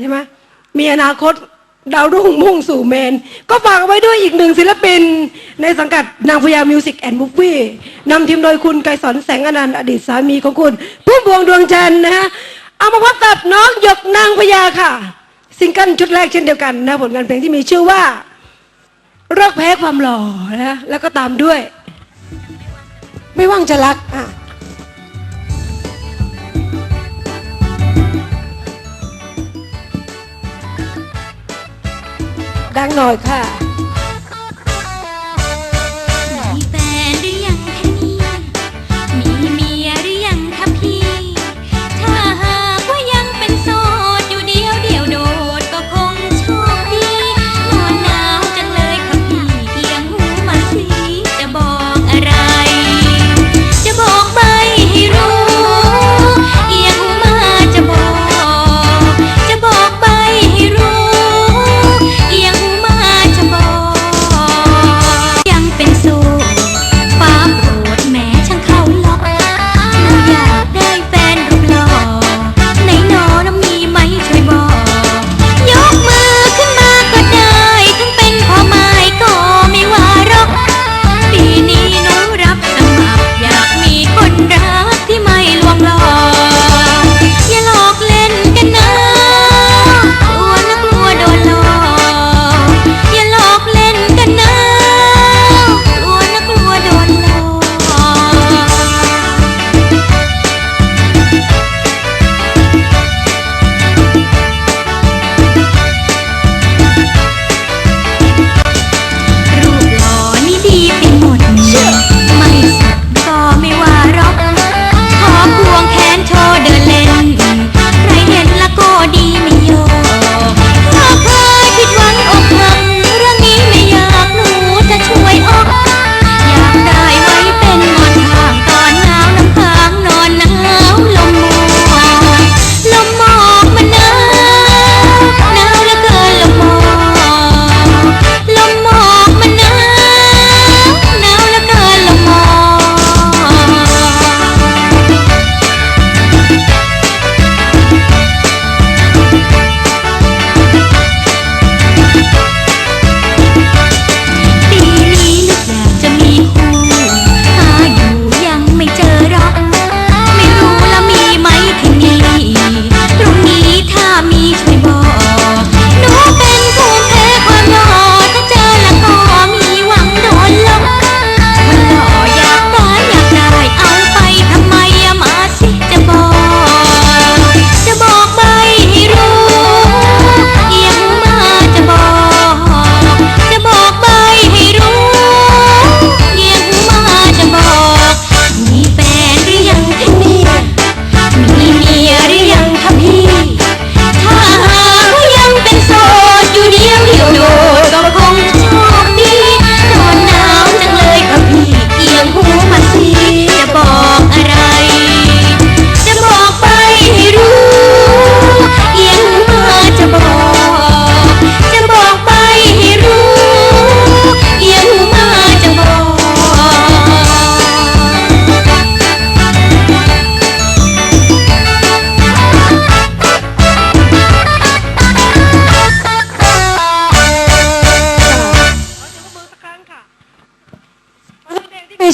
ใช่ไหมมีอนาคตดาวรุ่งมุ่งสู่เมน ก็ฝากไว้ด้วยอีกหนึ่งศิลปิน ในสังกัดนางพยามิวสิกแอนด์มูฟวี่นำทีมโดยคุณไกรสอนแสงอนันต์อดีตสามีของคุณพุ่มพวงดวงจันทร์นะฮะ เอามาพบกับน้องหยกนางพยาค่ะ ซิงเกิลชุดแรกเช่นเดียวกันนะผลงานเพลงที่มีชื่อว่าเลิกแพ้ความหล่อนะแล้วก็ตามด้วย ไม่ว่างจะรักอะ ดังหน่อยค่ะ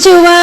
ชื่อว่า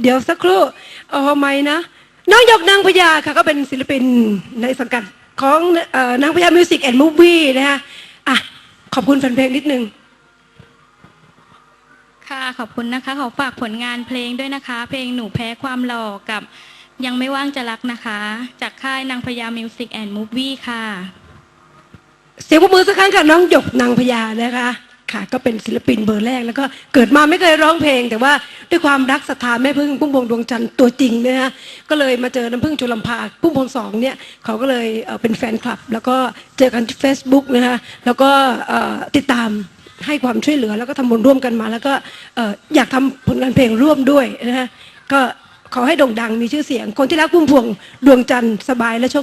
เดี๋ยวสักครู่เอาทำไมนะ น้องหยกนางพญาค่ะ ก็เป็นศิลปินในสังกัดของเอ่อนางพญามิวสิกแอนด์มูฟวี่นะคะอะขอบคุณแฟนเพลงนิดนึงค่ะขอบคุณนะคะขอฝากผลงานเพลงด้วยนะคะ เพลงหนูแพ้ความหล่อกับยังไม่ว่างจะรักนะคะ จากค่ายนางพญามิวสิกแอนด์มูฟวี่ค่ะ เสียงปรบมือสักครั้งกับน้องหยกนางพญานะคะ ค่ะก็เป็นศิลปินเบอร์แรกแล้วก็เกิดมาไม่เคยร้องเพลง แต่ว่าด้วยความรักศรัทธาแม่พึ่งพุ่มพวงดวงจันทร์ตัวจริงนี่ยนะก็เลยมาเจอน้ำพึ่งจุลำพาพุ่มพวงสองเนี่ยเขาก็เลยเป็นแฟนคลับ แล้วก็เจอกันที่ Facebook นะคะแล้วก็ติดตามให้ความช่วยเหลือแล้วก็ทำบุญร่วมกันมา แล้วก็อยากทำผลงานเพลงร่วมด้วยนะคะก็ขอให้โด่งดังมีชื่อเสียง คนที่รักพุ่มพวงดวงจันทร์สบายและโชค